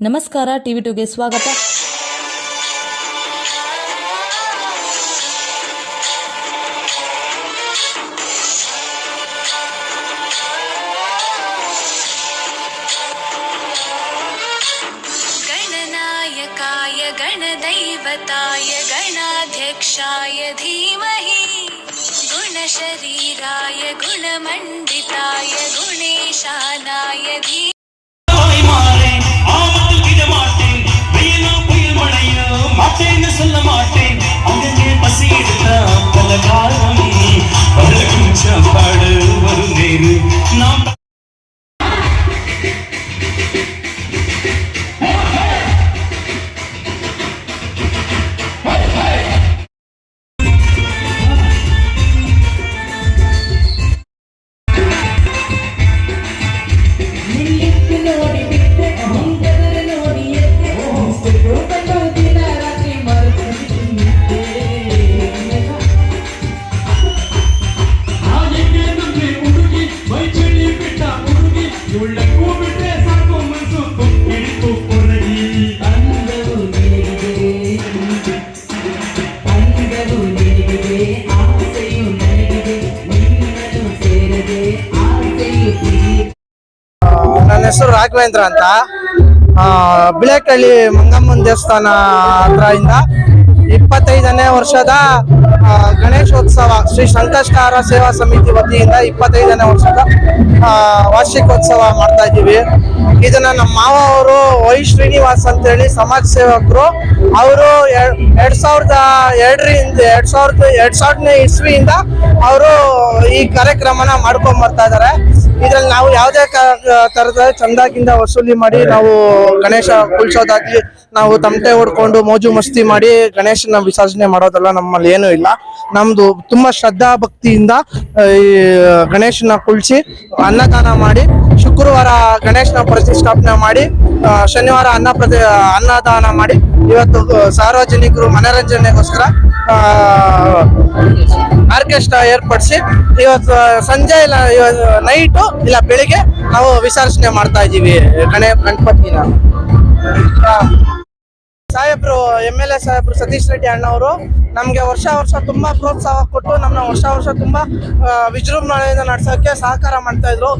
ನಮಸ್ಕಾರ ಟಿವಿ ಟುಗೆ ಸ್ವಾಗತ गणनायकाय गणदैवताय गणाध्यक्षाय धीमहि गुणशरीराय गुणमण्डिताय गुणेशानाय धी ನನ್ನ ಹೆಸರು ರಾಘವೇಂದ್ರ ಅಂತ. ಬಿಳೇಕಳ್ಳಿ ಮಂಗಮ್ಮನ ದೇವಸ್ಥಾನ ಹತ್ರ ಇಂದ ಇಪ್ಪತ್ತೈದನೇ ವರ್ಷದ ಗಣೇಶೋತ್ಸವ, ಶ್ರೀ ಸಂಕಷ್ಟಾರ ಸೇವಾ ಸಮಿತಿ ವತಿಯಿಂದ ಇಪ್ಪತ್ತೈದನೇ ವರ್ಷದ ವಾರ್ಷಿಕೋತ್ಸವ ಮಾಡ್ತಾ ಇದ್ದೀವಿ. ಇದನ್ನ ನಮ್ಮ ಮಾವ ಅವರು ವೈ ಶ್ರೀನಿವಾಸ್ ಅಂತೇಳಿ ಸಮಾಜ ಸೇವಕರು, ಅವರು ಎರಡ್ ಸಾವಿರದ ಎರಡರಿಂದ, ಎರಡ್ ಸಾವಿರದ, ಎರಡ್ ಸಾವಿರದನೇ ಇಸ್ವಿಯಿಂದ ಅವರು ಈ ಕಾರ್ಯಕ್ರಮನ ಮಾಡ್ಕೊಂಡ್ ಬರ್ತಾ ಇದಾರೆ ಇದ್ರಲ್ಲಿ ನಾವು ಯಾವುದೇ ತರದ ಚಂದಾಗಿಂದ ವಸೂಲಿ ಮಾಡಿ ನಾವು ಗಣೇಶ ಕುಳ್ಸೋದಾಗ್ಲಿ ನಾವು ತಮಟೆ ಹೊಡ್ಕೊಂಡು ಮೋಜು ಮಸ್ತಿ ಮಾಡಿ ಗಣೇಶನ ವಿಸರ್ಜನೆ ಮಾಡೋದಲ್ಲ ನಮ್ಮಲ್ಲಿ ಏನೂ ಇಲ್ಲ. ನಮ್ದು ತುಂಬಾ ಶ್ರದ್ಧಾ ಭಕ್ತಿಯಿಂದ ಗಣೇಶನ ಕುಳ್ಸಿ ಅನ್ನದಾನ ಮಾಡಿ, ಶುಕ್ರವಾರ ಗಣೇಶನ ಪ್ರತಿಷ್ಠಾಪನೆ ಮಾಡಿ ಶನಿವಾರ ಅನ್ನ ಅನ್ನದಾನ ಮಾಡಿ, ಇವತ್ತು ಸಾರ್ವಜನಿಕರು ಮನರಂಜನೆಗೋಸ್ಕರ ಆರ್ಕೆಸ್ಟ್ರಾ ಏರ್ಪಡಿಸಿ, ಇವತ್ತು ಸಂಜೆ ಇಲ್ಲ ನೈಟು, ಇಲ್ಲ ಬೆಳಿಗ್ಗೆ ನಾವು ವಿಸರ್ಜನೆ ಮಾಡ್ತಾ ಇದ್ದೀವಿ, ಗಣೇ, ಗಣಪತಿನ. ಎಂ ಎಲ್ ಎ ಸಾಹೇಬ್ರು ಸತೀಶ್ ರೆಡ್ಡಿ ಅಣ್ಣವರು ನಮಗೆ ವರ್ಷ ವರ್ಷ ತುಂಬಾ ಪ್ರೋತ್ಸಾಹ ಕೊಟ್ಟು ನಮ್ಮನ್ನ ವರ್ಷ ವರ್ಷ ತುಂಬಾ ವಿಜೃಂಭಣೆಯಿಂದ ನಡೆಸೋಕ್ಕೆ ಸಹಕಾರ ಮಾಡ್ತಾ ಇದ್ರು.